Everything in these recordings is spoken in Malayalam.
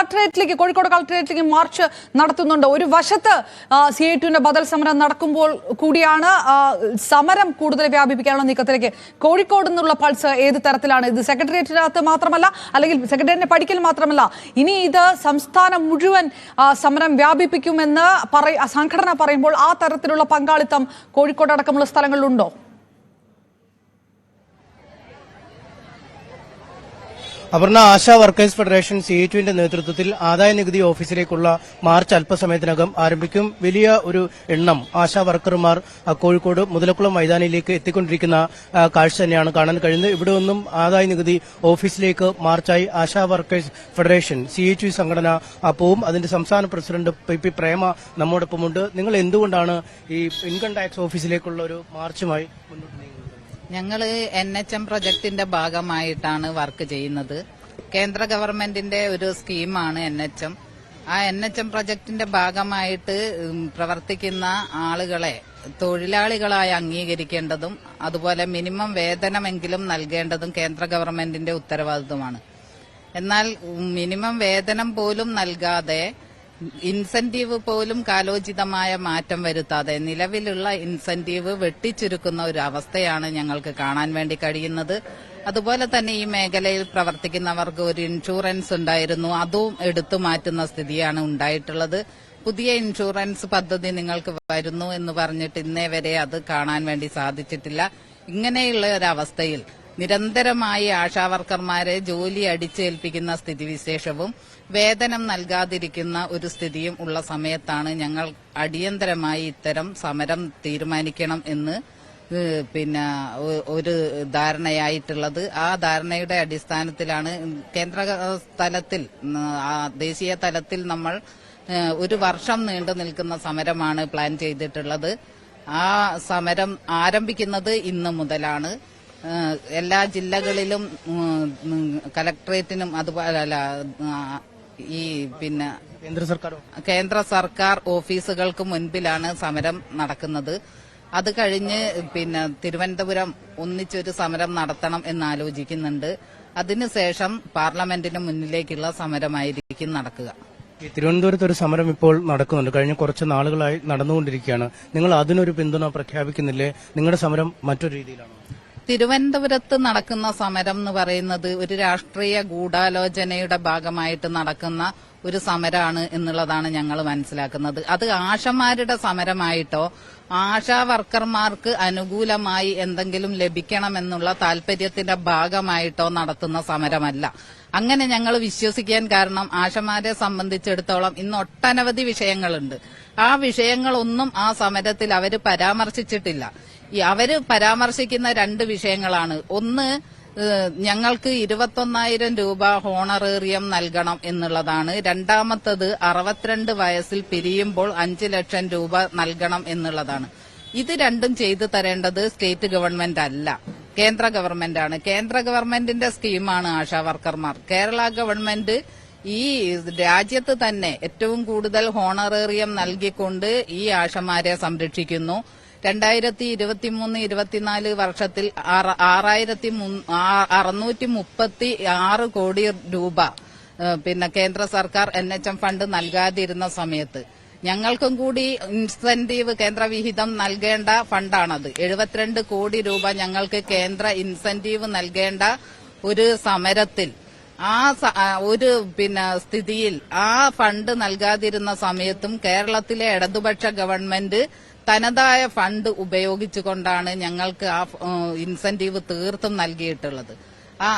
കളക്ടറേറ്റിലേക്ക് കോഴിക്കോട് കളക്ടറേറ്റിലേക്ക് മാർച്ച് നടത്തുന്നുണ്ട്. ഒരു വശത്ത് സി ഐ ടുവിന്റെ ബദൽ സമരം നടക്കുമ്പോൾ കൂടിയാണ് സമരം കൂടുതൽ വ്യാപിപ്പിക്കാനുള്ള നീക്കത്തിലേക്ക് കോഴിക്കോട് നിന്നുള്ള പൾസ് ഏത് തരത്തിലാണ്? ഇത് സെക്രട്ടേറിയറ്റിനകത്ത് മാത്രമല്ല അല്ലെങ്കിൽ സെക്രട്ടേറിയറ്റിന്റെ പഠിക്കൽ മാത്രമല്ല ഇനി ഇത് സംസ്ഥാനം മുഴുവൻ സമരം വ്യാപിപ്പിക്കുമെന്ന് പറ സംഘടന പറയുമ്പോൾ ആ തരത്തിലുള്ള പങ്കാളിത്തം കോഴിക്കോട് അടക്കമുള്ള സ്ഥലങ്ങളിലുണ്ടോ? Aparna ASHA workers federation C A ടുവിന്റെ നേതൃത്വത്തിൽ ആദായ നികുതി ഓഫീസിലേക്കുള്ള മാർച്ച് അല്പസമയത്തിനകം ആരംഭിക്കും. വലിയ ഒരു എണ്ണം ആശാ വർക്കർമാർ കോഴിക്കോട് മുതലക്കുളം മൈതാനിയിലേക്ക് എത്തിക്കൊണ്ടിരിക്കുന്ന കാഴ്ച തന്നെയാണ് കാണാൻ കഴിയുന്നത്. ഇവിടെ നിന്നും ആദായ നികുതി ഓഫീസിലേക്ക് മാർച്ചായി Asha workers federation C A TU സംഘടന പോവും. അതിന്റെ സംസ്ഥാന പ്രസിഡന്റ് പി പി പ്രേമ നമ്മോടൊപ്പമുണ്ട്. നിങ്ങൾ എന്തുകൊണ്ടാണ് ഈ ഇൻകം ടാക്സ് ഓഫീസിലേക്കുള്ള ഒരു മാർച്ചുമായി മുന്നോട്ട് ഞങ്ങൾ എൻ എച്ച് എം പ്രൊജക്ടിന്റെ ഭാഗമായിട്ടാണ് വർക്ക് ചെയ്യുന്നത്. കേന്ദ്ര ഗവൺമെന്റിന്റെ ഒരു സ്കീമാണ് എൻ എച്ച് എം ആ എൻ എച്ച് എം പ്രൊജക്ടിന്റെ ഭാഗമായിട്ട് പ്രവർത്തിക്കുന്ന ആളുകളെ തൊഴിലാളികളായി അംഗീകരിക്കേണ്ടതും അതുപോലെ മിനിമം വേതനമെങ്കിലും നൽകേണ്ടതും കേന്ദ്ര ഗവൺമെന്റിന്റെ ഉത്തരവാദിത്വമാണ്. എന്നാൽ മിനിമം വേതനം പോലും നൽകാതെ ഇൻസെന്റീവ് പോലും കാലോചിതമായ മാറ്റം വരുത്താതെ നിലവിലുള്ള ഇൻസെന്റീവ് വെട്ടിച്ചുരുക്കുന്ന ഒരു അവസ്ഥയാണ് ഞങ്ങൾക്ക് കാണാൻ വേണ്ടി കഴിയുന്നത്. അതുപോലെ തന്നെ ഈ മേഖലയിൽ പ്രവർത്തിക്കുന്നവർക്ക് ഒരു ഇൻഷുറൻസ് ഉണ്ടായിരുന്നു. അതും എടുത്തു മാറ്റുന്ന സ്ഥിതിയാണ് ഉണ്ടായിട്ടുള്ളത്. പുതിയ ഇൻഷുറൻസ് പദ്ധതി നിങ്ങൾക്ക് വരുന്നു എന്ന് പറഞ്ഞിട്ട് ഇന്നേ വരെ അത് കാണാൻ വേണ്ടി സാധിച്ചിട്ടില്ല. ഇങ്ങനെയുള്ള ഒരവസ്ഥയിൽ നിരന്തരമായി ആശാവർക്കർമാരെ ജോലി അടിച്ചേൽപ്പിക്കുന്ന സ്ഥിതിവിശേഷവും വേതനം നൽകാതിരിക്കുന്ന ഒരു സ്ഥിതിയും ഉള്ള സമയത്താണ് ഞങ്ങൾ അടിയന്തരമായി ഇത്തരം സമരം തീരുമാനിക്കണം എന്ന് പിന്നെ ഒരു ധാരണയായിട്ടുള്ളത്. ആ ധാരണയുടെ അടിസ്ഥാനത്തിലാണ് കേന്ദ്ര തലത്തിൽ ദേശീയ തലത്തിൽ നമ്മൾ ഒരു വർഷം നീണ്ടു നിൽക്കുന്ന സമരമാണ് പ്ലാൻ ചെയ്തിട്ടുള്ളത്. ആ സമരം ആരംഭിക്കുന്നത് ഇന്ന് മുതലാണ്. എല്ലാ ജില്ലകളിലും കലക്ട്രേറ്റിനും അതുപോലെ അല്ല, ഈ പിന്നെ കേന്ദ്ര സർക്കാർ കേന്ദ്ര സർക്കാർ ഓഫീസുകൾക്ക് മുൻപിലാണ് സമരം നടക്കുന്നത്. അത് കഴിഞ്ഞ് പിന്നെ തിരുവനന്തപുരം ഒന്നിച്ചൊരു സമരം നടത്തണം എന്ന് ആലോചിക്കുന്നുണ്ട് അതിനുശേഷം പാർലമെന്റിന് മുന്നിലേക്കുള്ള സമരമായിരിക്കും നടക്കുക. തിരുവനന്തപുരത്ത് ഒരു സമരം ഇപ്പോൾ നടക്കുന്നുണ്ട്. കഴിഞ്ഞ കുറച്ച് നാളുകളായി നടന്നുകൊണ്ടിരിക്കുകയാണ്. നിങ്ങൾ അതിനൊരു പിന്തുണ പ്രഖ്യാപിക്കുന്നില്ലേ? നിങ്ങളുടെ സമരം മറ്റൊരു രീതിയിലാണ്? തിരുവനന്തപുരത്ത് നടക്കുന്ന സമരം എന്ന് പറയുന്നത് ഒരു രാഷ്ട്രീയ ഗൂഢാലോചനയുടെ ഭാഗമായിട്ട് നടക്കുന്ന ഒരു സമരമാണ് എന്നുള്ളതാണ് ഞങ്ങൾ മനസ്സിലാക്കുന്നത്. അത് ആശമാരുടെ സമരമായിട്ടോ ആശാ വർക്കർമാർക്ക് അനുകൂലമായി എന്തെങ്കിലും ലഭിക്കണമെന്നുള്ള താല്പര്യത്തിന്റെ ഭാഗമായിട്ടോ നടത്തുന്ന സമരമല്ല. അങ്ങനെ ഞങ്ങൾ വിശ്വസിക്കാൻ കാരണം ആശമാരെ സംബന്ധിച്ചിടത്തോളം ഇന്ന് ഒട്ടനവധി വിഷയങ്ങളുണ്ട്. ആ വിഷയങ്ങളൊന്നും ആ സമരത്തിൽ അവർ പരാമർശിച്ചിട്ടില്ല. അവർ പരാമർശിക്കുന്ന രണ്ട് വിഷയങ്ങളാണ്. ഒന്ന് ഞങ്ങൾക്ക് ഇരുപത്തൊന്നായിരം രൂപ ഹോണറേറിയം നൽകണം എന്നുള്ളതാണ്. രണ്ടാമത്തത് അറുപത്തിരണ്ട് വയസ്സിൽ പിരിയുമ്പോൾ അഞ്ച് ലക്ഷം രൂപ നൽകണം എന്നുള്ളതാണ്. ഇത് രണ്ടും ചെയ്തു തരേണ്ടത് സ്റ്റേറ്റ് ഗവൺമെന്റ് അല്ല. കേന്ദ്ര ഗവൺമെന്റാണ്. കേന്ദ്ര ഗവൺമെന്റിന്റെ സ്കീമാണ് ആശാ വർക്കർമാർ. കേരള ഗവൺമെന്റ് ഈ രാജ്യത്ത് തന്നെ ഏറ്റവും കൂടുതൽ ഹോണറേറിയം നൽകിക്കൊണ്ട് ഈ ആശമാരെ സംരക്ഷിക്കുന്നു. രണ്ടായിരത്തി ഇരുപത്തിമൂന്ന് ഇരുപത്തിനാല് വർഷത്തിൽ ആറ- ആറായിരത്തി അറുന്നൂറ്റി മുപ്പത്തി ആറ് കോടി രൂപ പിന്നെ കേന്ദ്ര സർക്കാർ എൻ എച്ച് എം ഫണ്ട് നൽകാതിരുന്ന സമയത്ത്. ഞങ്ങൾക്കും കൂടി ഇൻസെന്റീവ് കേന്ദ്ര വിഹിതം നൽകേണ്ട ഫണ്ടാണത്. എഴുപത്തിരണ്ട് കോടി രൂപ ഞങ്ങൾക്ക് കേന്ദ്ര ഇൻസെന്റീവ് നൽകേണ്ട ഒരു സമരത്തിൽ ആ ഒരു പിന്നെ സ്ഥിതിയിൽ ആ ഫണ്ട് നൽകാതിരുന്ന സമയത്തും കേരളത്തിലെ ഇടതുപക്ഷ ഗവൺമെന്റ് തനതായ ഫണ്ട് ഉപയോഗിച്ചുകൊണ്ടാണ് ഞങ്ങൾക്ക് ആ ഇൻസെന്റീവ് തീർത്തും നൽകിയിട്ടുള്ളത്.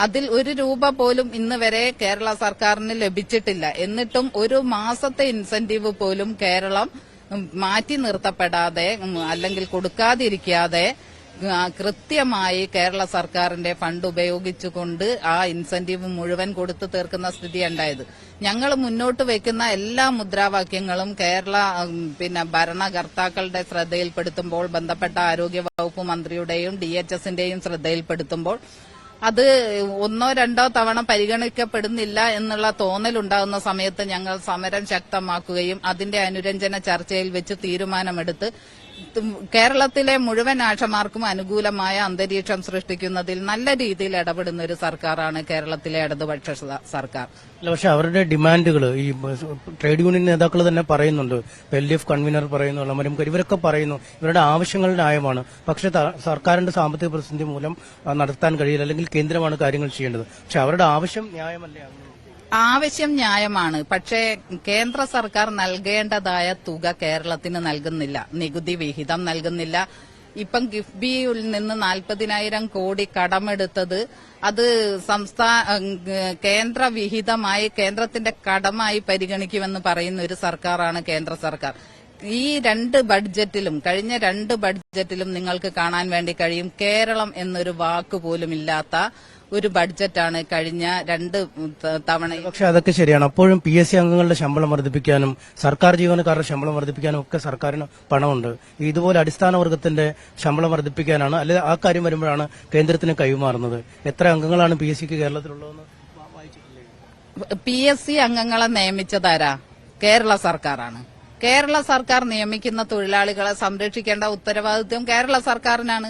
അതിൽ ഒരു രൂപ പോലും ഇന്ന് വരെ കേരള സർക്കാരിന് ലഭിച്ചിട്ടില്ല. എന്നിട്ടും ഒരു മാസത്തെ ഇൻസെന്റീവ് പോലും കേരളം മാറ്റി നിർത്തപ്പെടാതെ അല്ലെങ്കിൽ കൊടുക്കാതിരിക്കാതെ കൃത്യമായി കേരള സർക്കാരിന്റെ ഫണ്ട് ഉപയോഗിച്ചുകൊണ്ട് ആ ഇൻസെന്റീവ് മുഴുവൻ കൊടുത്തു തീർക്കുന്ന സ്ഥിതി ഉണ്ടായത് ഞങ്ങൾ മുന്നോട്ട് വെക്കുന്ന എല്ലാ മുദ്രാവാക്യങ്ങളും കേരള പിന്നെ ഭരണകർത്താക്കളുടെ ശ്രദ്ധയിൽപ്പെടുത്തുമ്പോൾ ബന്ധപ്പെട്ട ആരോഗ്യ വകുപ്പ് മന്ത്രിയുടെയും ഡി എച്ച് എസിന്റെയും ശ്രദ്ധയിൽപ്പെടുത്തുമ്പോൾ അത് ഒന്നോ രണ്ടോ തവണ പരിഗണിക്കപ്പെടുന്നില്ല എന്നുള്ള തോന്നലുണ്ടാകുന്ന സമയത്ത് ഞങ്ങൾ സമരം ശക്തമാക്കുകയും അതിന്റെ അനുരഞ്ജന ചർച്ചയിൽ വെച്ച് തീരുമാനമെടുത്ത് കേരളത്തിലെ മുഴുവൻ ആശമാർക്കും അനുകൂലമായ അന്തരീക്ഷം സൃഷ്ടിക്കുന്നതിൽ നല്ല രീതിയിൽ ഇടപെടുന്ന ഒരു സർക്കാരാണ് കേരളത്തിലെ ഇടതുപക്ഷ സർക്കാർ. അല്ല പക്ഷെ അവരുടെ ഡിമാൻഡുകൾ ഈ ട്രേഡ് യൂണിയൻ നേതാക്കൾ തന്നെ പറയുന്നുണ്ട്. എൽ ഡി എഫ് കൺവീനർ പറയുന്നു അളമരംകർ ഇവരൊക്കെ പറയുന്നു ഇവരുടെ ആവശ്യങ്ങൾ ന്യായമാണ് പക്ഷെ സർക്കാരിന്റെ സാമ്പത്തിക പ്രതിസന്ധി മൂലം നടത്താൻ കഴിയില്ല അല്ലെങ്കിൽ കേന്ദ്രമാണ് കാര്യങ്ങൾ ചെയ്യേണ്ടത്. പക്ഷെ അവരുടെ ആവശ്യം ന്യായമല്ലേ? ആവശ്യം ന്യായമാണ്. പക്ഷേ കേന്ദ്ര സർക്കാർ നൽകേണ്ടതായ തുക കേരളത്തിന് നൽകുന്നില്ല. നികുതി വിഹിതം നൽകുന്നില്ല. ഇപ്പം കിഫ്ബിയിൽ നിന്ന് നാൽപ്പതിനായിരം കോടി കടമെടുത്തത് അത് സംസ്ഥാന കേന്ദ്ര വിഹിതമായി കേന്ദ്രത്തിന്റെ കടമായി പരിഗണിക്കുമെന്ന് പറയുന്ന ഒരു സർക്കാരാണ് കേന്ദ്ര സർക്കാർ. ഈ രണ്ട് ബഡ്ജറ്റിലും കഴിഞ്ഞ രണ്ട് ബഡ്ജറ്റിലും നിങ്ങൾക്ക് കാണാൻ വേണ്ടി കഴിയും കേരളം എന്നൊരു വാക്ക് പോലും ഇല്ലാത്ത ഒരു ബഡ്ജറ്റാണ് കഴിഞ്ഞ രണ്ട് തവണ പക്ഷെ അതൊക്കെ ശരിയാണ്. അപ്പോഴും പി എസ് സി അംഗങ്ങളുടെ ശമ്പളം വർദ്ധിപ്പിക്കാനും സർക്കാർ ജീവനക്കാരുടെ ശമ്പളം വർദ്ധിപ്പിക്കാനും ഒക്കെ സർക്കാരിന് പണമുണ്ട്. ഇതുപോലെ അടിസ്ഥാന വർഗത്തിന്റെ ശമ്പളം വർദ്ധിപ്പിക്കാനാണ് അല്ലെ ആ കാര്യം വരുമ്പോഴാണ് കേന്ദ്രത്തിന് കൈമാറുന്നത്. എത്ര അംഗങ്ങളാണ് പി എസ് സിക്ക് കേരളത്തിലുള്ളതെന്ന് പി എസ് സി അംഗങ്ങളെ നിയമിച്ചതാരാ? കേരള സർക്കാരാണ്. കേരള സർക്കാർ നിയമിക്കുന്ന തൊഴിലാളികളെ സംരക്ഷിക്കേണ്ട ഉത്തരവാദിത്വം കേരള സർക്കാരിനാണ്.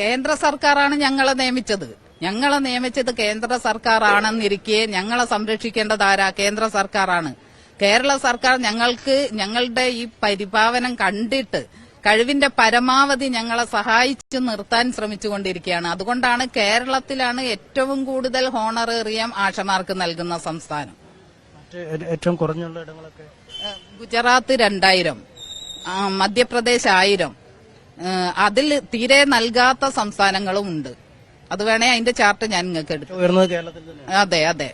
കേന്ദ്ര സർക്കാരാണ് ഞങ്ങളെ നിയമിച്ചത്. ഞങ്ങളെ നിയമിച്ചത് കേന്ദ്ര സർക്കാരാണെന്നിരിക്കെ ഞങ്ങളെ സംരക്ഷിക്കേണ്ടത് ആരാ? കേന്ദ്ര സർക്കാരാണ്. കേരള സർക്കാർ ഞങ്ങൾക്ക് ഞങ്ങളുടെ ഈ പരിപാവനം കണ്ടിട്ട് കഴിവിന്റെ പരമാവധി ഞങ്ങളെ സഹായിച്ചു നിർത്താൻ ശ്രമിച്ചുകൊണ്ടിരിക്കുകയാണ്. അതുകൊണ്ടാണ് കേരളത്തിലാണ് ഏറ്റവും കൂടുതൽ ഹോണറേറിയം ആശമാർക്ക് നൽകുന്ന സംസ്ഥാനം. ഏറ്റവും കുറഞ്ഞുള്ള ഇടങ്ങളൊക്കെ? ഗുജറാത്ത് രണ്ടായിരം മധ്യപ്രദേശ് ആയിരം അതിൽ തീരെ നൽകാത്ത സംസ്ഥാനങ്ങളും ഉണ്ട്. അത് വേണേ അതിന്റെ ചാർട്ട് ഞാൻ നിങ്ങൾക്ക് എടുത്തു ഉയർന്നത് കേരളത്തിൽ തന്നെ അതെ അതെ.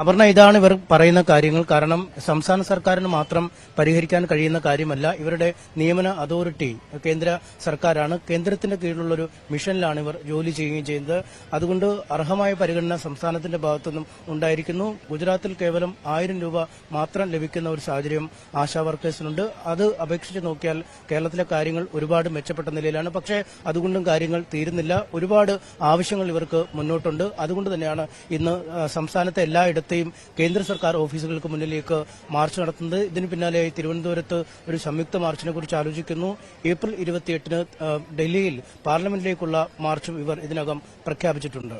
അപർണ ഇതാണ് ഇവർ പറയുന്ന കാര്യങ്ങൾ. കാരണം സംസ്ഥാന സർക്കാരിന് മാത്രം പരിഹരിക്കാൻ കഴിയുന്ന കാര്യമല്ല. ഇവരുടെ നിയമന അതോറിറ്റി കേന്ദ്ര സർക്കാരാണ്. കേന്ദ്രത്തിന്റെ കീഴിലുള്ള ഒരു മിഷനിലാണ് ഇവർ ജോലി ചെയ്യുകയും ചെയ്യുന്നത് അതുകൊണ്ട് അർഹമായ പരിഗണന സംസ്ഥാനത്തിന്റെ ഭാഗത്തുനിന്നും ഉണ്ടായിരിക്കുന്നു. ഗുജറാത്തിൽ കേവലം ആയിരം രൂപ മാത്രം ലഭിക്കുന്ന ഒരു സാഹചര്യം ആശാ വർക്കേഴ്സിനുണ്ട്. അത് അപേക്ഷിച്ച് നോക്കിയാൽ കേരളത്തിലെ കാര്യങ്ങൾ ഒരുപാട് മെച്ചപ്പെട്ട നിലയിലാണ്. പക്ഷേ അതുകൊണ്ടും കാര്യങ്ങൾ തീരുന്നില്ല. ഒരുപാട് ആവശ്യങ്ങൾ ഇവർക്ക് മുന്നോട്ടുണ്ട്. അതുകൊണ്ട് തന്നെയാണ് ഇന്ന് സംസ്ഥാനത്തെ സംസ്ഥാനത്തെ എല്ലായിടത്തെയും കേന്ദ്ര സർക്കാർ ഓഫീസുകൾക്ക് മുന്നിലേക്ക് മാർച്ച് നടത്തുന്നത്. ഇതിന് പിന്നാലെയായി തിരുവനന്തപുരത്ത് ഒരു സംയുക്ത മാർച്ചിനെ കുറിച്ച് ആലോചിക്കുന്നു. ഏപ്രിൽ ഇരുപത്തിയെട്ടിന് ഡൽഹിയിൽ പാർലമെന്റിലേക്കുള്ള മാർച്ചും ഇവർ ഇതിനകം പ്രഖ്യാപിച്ചിട്ടുണ്ട്.